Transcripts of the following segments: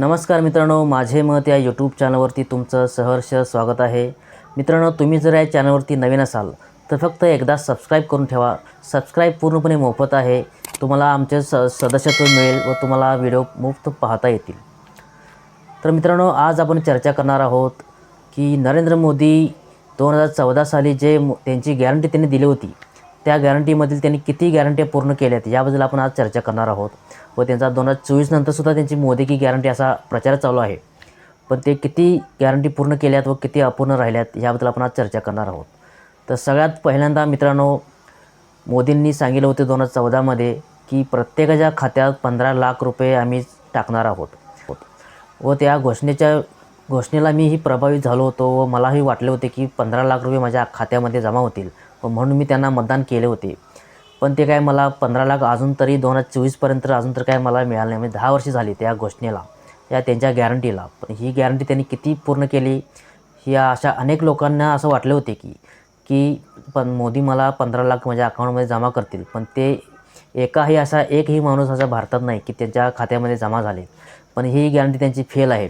नमस्कार मित्रांनो माझे मत या यूट्यूब चॅनलवरती तुमचं सहर्ष स्वागत आहे. मित्रांनो तुम्ही जर या चॅनलवरती नवीन असाल तर फक्त एकदा सबस्क्राईब करून ठेवा. सबस्क्राईब पूर्णपणे मोफत आहे. तुम्हाला आमचे स सदस्यत्व मिळेल व तुम्हाला व्हिडिओ मुफ्त पाहता येतील. तर मित्रांनो आज आपण चर्चा करणार आहोत की नरेंद्र मोदी दोन हजार चौदा साली जे त्यांची गॅरंटी त्यांनी दिली होती त्या गॅरंटीमधील त्यांनी किती गॅरंटी पूर्ण केल्या आहेत याबद्दल आपण आज चर्चा करणार आहोत. व त्यांचा दोन हजार चोवीस नंतरसुद्धा त्यांची मोदी की गॅरंटी असा प्रचार चालू आहे. पण ते किती गॅरंटी पूर्ण केल्यात व किती अपूर्ण राहिल्यात याबद्दल आपण आज चर्चा करणार आहोत. तर सगळ्यात पहिल्यांदा मित्रांनो मोदींनी सांगितलं होते दोन हजार चौदामध्ये की प्रत्येकाच्या खात्यात पंधरा लाख रुपये आम्ही टाकणार आहोत. व त्या घोषणेच्या घोषणेला मीही प्रभावित झालो होतो व मलाही वाटले होते की पंधरा लाख रुपये माझ्या खात्यामध्ये जमा होतील व म्हणून मी त्यांना मतदान केले होते. पण ते काय मला पंधरा लाख अजून तरी दोन हजार चोवीसपर्यंत अजून तर काय मला मिळालं नाही. म्हणजे दहा वर्षे झाली त्या घोषणेला या त्यांच्या गॅरंटीला. पण ही गॅरंटी त्यांनी किती पूर्ण केली? ही अशा अनेक लोकांना असं वाटले होते की की पण मोदी मला पंधरा लाख माझ्या अकाउंटमध्ये जमा करतील. पण ते एकाही असा एकही माणूस असा भारतात नाही की त्यांच्या खात्यामध्ये जमा झाले. पण ही गॅरंटी त्यांची फेल आहे.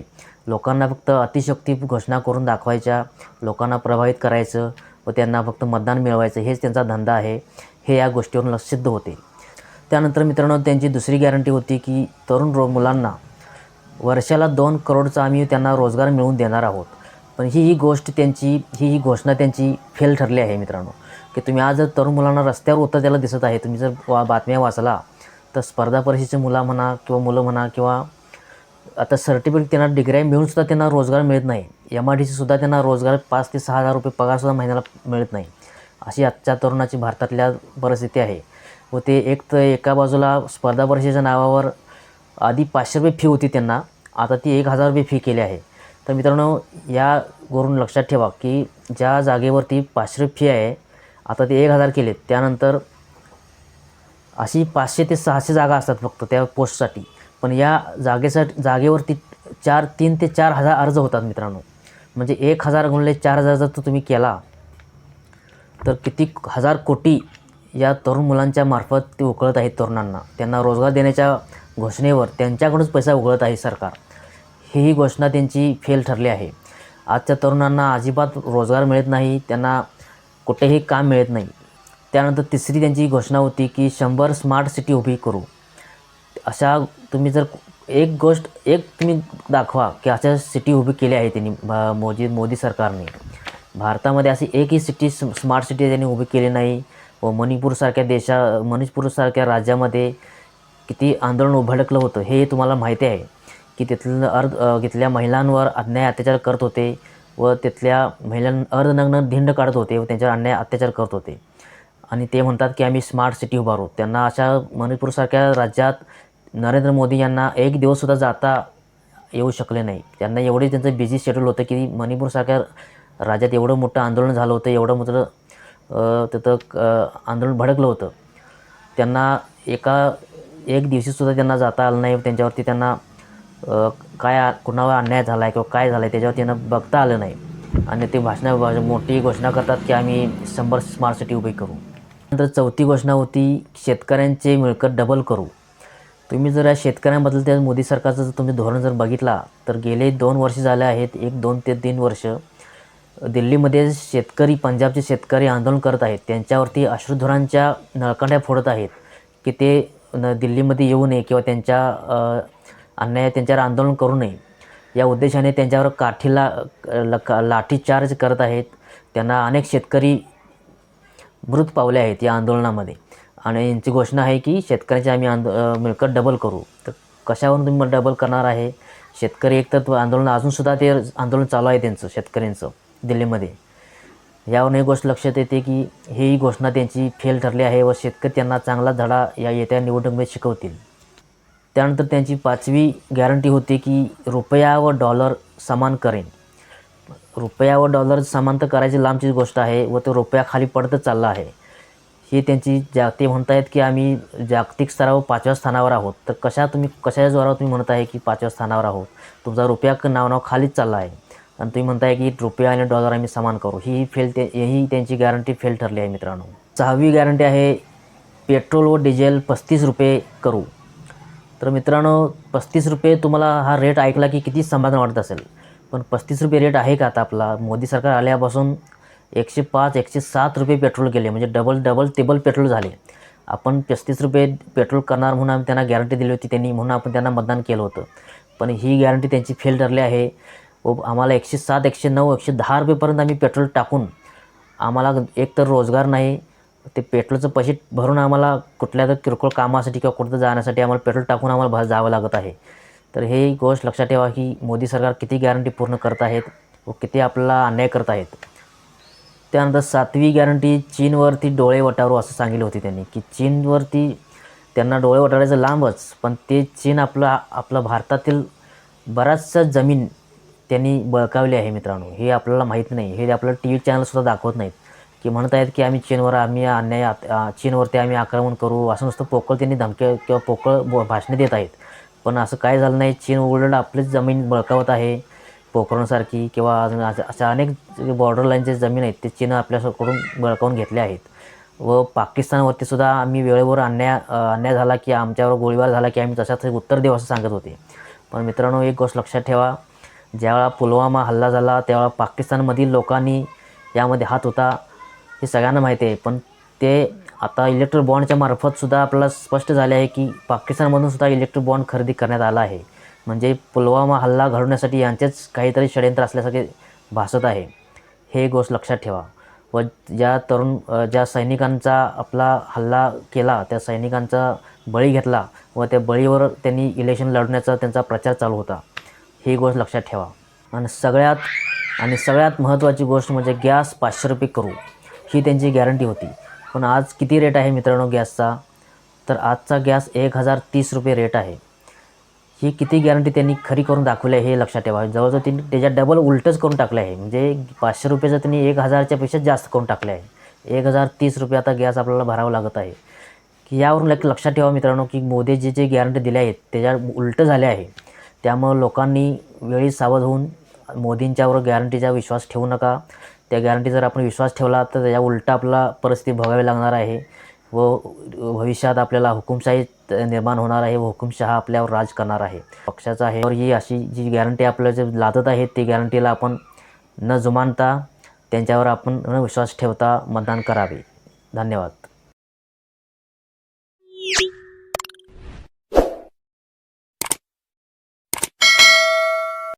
लोकांना फक्त अतिशक्ती घोषणा करून दाखवायच्या लोकांना प्रभावित करायचं व त्यांना फक्त मतदान मिळवायचं हेच त्यांचा धंदा आहे हे या गोष्टीवरून सिद्ध होते. त्यानंतर मित्रांनो त्यांची दुसरी गॅरंटी होती की तरुण रो मुलांना वर्षाला दोन करोडचा आम्ही त्यांना रोजगार मिळवून देणार आहोत. पण ही ही गोष्ट त्यांची ही ही घोषणा त्यांची फेल ठरली आहे मित्रांनो. की तुम्ही आज जर तरुण मुलांना रस्त्यावर उतरल्याला दिसत आहे. तुम्ही जर वा बातम्या वाचला तर स्पर्धा परीक्षेचे मुलं म्हणा किंवा मुलं म्हणा किंवा आता सर्टिफिकेट त्यांना डिग्र्या मिळूनसुद्धा त्यांना रोजगार मिळत नाही. एम आय डी सुद्धा त्यांना रोजगार पाच ते सहा हजार रुपये पगारसुद्धा महिन्याला मिळत नाही. अशी आजच्या तरुणाची भारतातल्या परिस्थिती आहे. व ते एक तर एका बाजूला स्पर्धा परीक्षेच्या नावावर आधी पाचशे रुपये फी होती त्यांना. आता ती एक हजार रुपये फी केली आहे. तर मित्रांनो या वरून लक्षात ठेवा की ज्या जागेवरती पाचशे रुपये फी आहे आता ते एक हजार केले त्यानंतर अशी पाचशे ते सहाशे जागा असतात फक्त त्या पोस्टसाठी पण या जागेसाठी जागेवरती चार तीन ते चार हजार अर्ज होतात मित्रांनो. म्हणजे एक हजार गुणले चार हजार जर तो तुम्ही केला तर किती हजार कोटी या तरुण मुलांच्या मार्फत ते उकळत आहेत तरुणांना. त्यांना रोजगार देण्याच्या घोषणेवर त्यांच्याकडूनच पैसा उकळत आहे सरकार. ही ही घोषणा त्यांची फेल ठरली आहे. आजच्या तरुणांना अजिबात रोजगार मिळत नाही त्यांना कुठेही काम मिळत नाही. त्यानंतर तिसरी त्यांची घोषणा होती की शंभर स्मार्ट सिटी उभी करू. अशा तुम्ही जर एक गोष्ट एक तुम्ही दाखवा की अशा सिटी उभी केली आहे त्यांनी भा- मोदी मोदी सरकारने. भारतामध्ये अशी एकही सिटी स्मार्ट सिटी त्यांनी उभी केली नाही. व मणिपूरसारख्या देशा मणिपूरसारख्या राज्यामध्ये किती आंदोलन उभडकलं होतं हे तुम्हाला माहिती आहे. की तिथलं अर्ध तिथल्या महिलांवर अन्याय अत्याचार करत होते व तिथल्या महिलां अर्धनग्न धिंड काढत होते व त्यांच्यावर अन्याय अत्याचार करत होते. आणि ते म्हणतात की आम्ही स्मार्ट सिटी उभारू. त्यांना अशा मणिपूरसारख्या राज्यात नरेंद्र मोदी यांना एक दिवससुद्धा जाता येऊ शकले नाही. त्यांना एवढे त्यांचं बिझी शेड्यूल होतं की मणिपूरसारख्या राज्यात एवढं मोठं आंदोलन झालं होतं एवढं मोठं तिथं आंदोलन भडकलं होतं. त्यांना एका एक दिवशीसुद्धा त्यांना जाता आलं नाही. त्यांच्यावरती त्यांना काय कुणावर अन्याय झाला आहे किंवा काय झालं आहे त्याच्यावर त्यांना बघता आलं नाही. आणि ते भाषणा मोठी घोषणा करतात की आम्ही शंभर स्मार्ट सिटी उभी करू. नंतर चौथी घोषणा होती शेतकऱ्यांचे मिळकत डबल करू. तुम्ही जर या शेतकऱ्यांबद्दल त्या मोदी सरकारचं जर तुम्ही धोरण जर बघितला तर गेले दोन वर्ष झाले आहेत एक दोन ते तीन वर्ष दिल्लीमध्ये शेतकरी पंजाबचे शेतकरी आंदोलन करत आहेत. त्यांच्यावरती अश्रुधुरांच्या नळकांड्या फोडत आहेत की ते न दिल्लीमध्ये येऊ नये किंवा त्यांच्या अन्याय त्यांच्यावर आंदोलन करू नये. या उद्देशाने त्यांच्यावर काठीला लक लाठी करत आहेत. त्यांना अनेक शेतकरी मृत पावले आहेत या आंदोलनामध्ये. आणि यांची घोषणा आहे की शेतकऱ्याचे आम्ही आंदो मिळकत डबल करू. तर कशावरून तुम्ही डबल करणार आहे? शेतकरी एकतर आंदोलन अजूनसुद्धा ते आंदोलन चालू आहे त्यांचं शेतकऱ्यांचं दिल्लीमध्ये. यावरून एक गोष्ट लक्षात येते की ही घोषणा त्यांची फेल ठरली आहे व शेतकरी त्यांना चांगला धडा या येत्या निवडणुकीमध्ये शिकवतील. त्यानंतर त्यांची पाचवी गॅरंटी होती की रुपया व डॉलर समान करेन. रुपया व डॉलर समांतर करायची लांबची गोष्ट आहे व तो रुपया खाली पडतच चालला आहे. ही त्यांची जा ते म्हणत आहेत की आम्ही जागतिक स्तरावर पाचव्या स्थानावर आहोत. तर कशा तुम्ही कशाच्या जोरावर तुम्ही म्हणत आहे की पाचव्या स्थानावर आहोत? तुमचा रुपया नाव नाव खालीच चालला आहे. आणि तुम्ही म्हणताय की रुपया आणि डॉलर आम्ही समान करू. ही फेल ते ही त्यांची गॅरंटी फेल ठरली आहे मित्रांनो. सहावी गॅरंटी आहे पेट्रोल व डिझेल पस्तीस रुपये करू. तर मित्रांनो पस्तीस रुपये तुम्हाला हा रेट ऐकला की किती समाधान वाटत असेल? पण पस्तीस रुपये रेट आहे का आता आपला? मोदी सरकार आल्यापासून एकशे पाच एकशे सात रुपये पेट्रोल गेले म्हणजे डबल डबल टेबल पेट्रोल झाले. आपण पस्तीस रुपये पेट्रोल करणार म्हणून आम्ही त्यांना गॅरंटी दिली होती त्यांनी म्हणून आपण त्यांना मतदान केलं होतं. पण ही गॅरंटी त्यांची फेल ठरली आहे. व आम्हाला एकशे सात एकशे नऊ एकशे दहा रुपयेपर्यंत आम्ही पेट्रोल टाकून आम्हाला एक तर रोजगार नाही ते पेट्रोलचं पैसे भरून आम्हाला कुठल्या तर किरकोळ कामासाठी किंवा कुठं जाण्यासाठी आम्हाला पेट्रोल टाकून आम्हाला भा जावं लागत आहे. तर हे गोष्ट लक्षात ठेवा की मोदी सरकार किती गॅरंटी पूर्ण करत आहेत व किती आपल्याला अन्याय करत आहेत. त्यानंतर सातवी गॅरंटी चीनवरती डोळे वटारू असं सांगितलं होती त्यांनी की चीनवरती त्यांना डोळे वटारायचं लांबच पण ते चीन आपला आपलं भारतातील बराचसा जमीन त्यांनी बळकावली आहे मित्रांनो. हे आपल्याला माहीत नाही. हे आपल्याला टी व्ही चॅनलसुद्धा दाखवत नाहीत की म्हणत आहेत की आम्ही चीनवर आम्ही अन्याय चीनवरती आम्ही आक्रमण करू असं नुसतं पोकळ त्यांनी धमक्या किंवा पोकळ भाषणे देत आहेत. पण असं काय झालं नाही. चीन उलट आपलीच जमीन बळकावत आहे. पोखरणसारखी किंवा अजून अशा अशा अनेक बॉर्डर लाईनचे जमीन आहेत ते चीन आपल्याकडून बळकावून घेतले आहेत. व पाकिस्तानवरती सुद्धा आम्ही वेळेवर अन्याय अन्याय झाला की आमच्यावर गोळीबार झाला की आम्ही तशाच उत्तर देऊ असं सांगत होते. पण मित्रांनो एक गोष्ट लक्षात ठेवा. ज्यावेळा पुलवामा हल्ला झाला त्यावेळा पाकिस्तानमधील लोकांनी यामध्ये हात होता हे सगळ्यांना माहिती आहे. पण ते आता इलेक्ट्रिक बॉन्डच्या मार्फतसुद्धा आपल्याला स्पष्ट झाले आहे की पाकिस्तानमधूनसुद्धा इलेक्ट्रिक बॉन्ड खरेदी करण्यात आला आहे. म्हणजे पुलवामा हल्ला घडवण्यासाठी यांचेच काहीतरी षडयंत्र असल्यासारखे भासत आहे. हे गोष्ट लक्षात ठेवा. व ज्या तरुण ज्या सैनिकांचा आपला हल्ला केला त्या सैनिकांचा बळी घेतला व त्या बळीवर त्यांनी इलेक्शन लढण्याचा त्यांचा प्रचार चालू होता. ही गोष्ट लक्षात ठेवा. आणि सगळ्यात आणि सगळ्यात महत्त्वाची गोष्ट म्हणजे गॅस पाचशे रुपये करू. ही त्यांची गॅरंटी होती. पण आज किती रेट आहे मित्रांनो गॅसचा? तर आजचा गॅस एक हजार तीस रुपये रेट आहे. ही किती गॅरंटी त्यांनी खरी करून दाखवली आहे हे लक्षात ठेवा. जवळजवळ त्यांनी त्याच्यात डबल उलटच करून टाकलं आहे. म्हणजे पाचशे रुपयाचं त्यांनी एक हजारच्या पेक्षा जास्त करून टाकले आहे. एक हजार तीस रुपये आता गॅस आपल्याला भरावं लागत आहे. की यावरून एक लक्षात ठेवा मित्रांनो की मोदी जे जे गॅरंटी दिल्या आहेत त्याच्या उलटं झाले आहे. त्यामुळं लोकांनी वेळी सावध होऊन मोदींच्यावर गॅरंटीचा विश्वास ठेवू नका. त्या गॅरंटी जर आपण विश्वास ठेवला तर त्याच्या उलटा आपला परिस्थिती भोगावी लागणार आहे. व भविष्यात आपल्याला हुकुमशाही निर्माण होणार आहे व हुकुमशहा आपल्यावर राज करणार आहे. पक्षाचा आहे. और ही अशी जी गॅरंटी आपल्याला जे लादत आहेत ती गॅरंटीला आपण न जुमानता त्यांच्यावर आपण न विश्वास ठेवता मतदान करावे. धन्यवाद.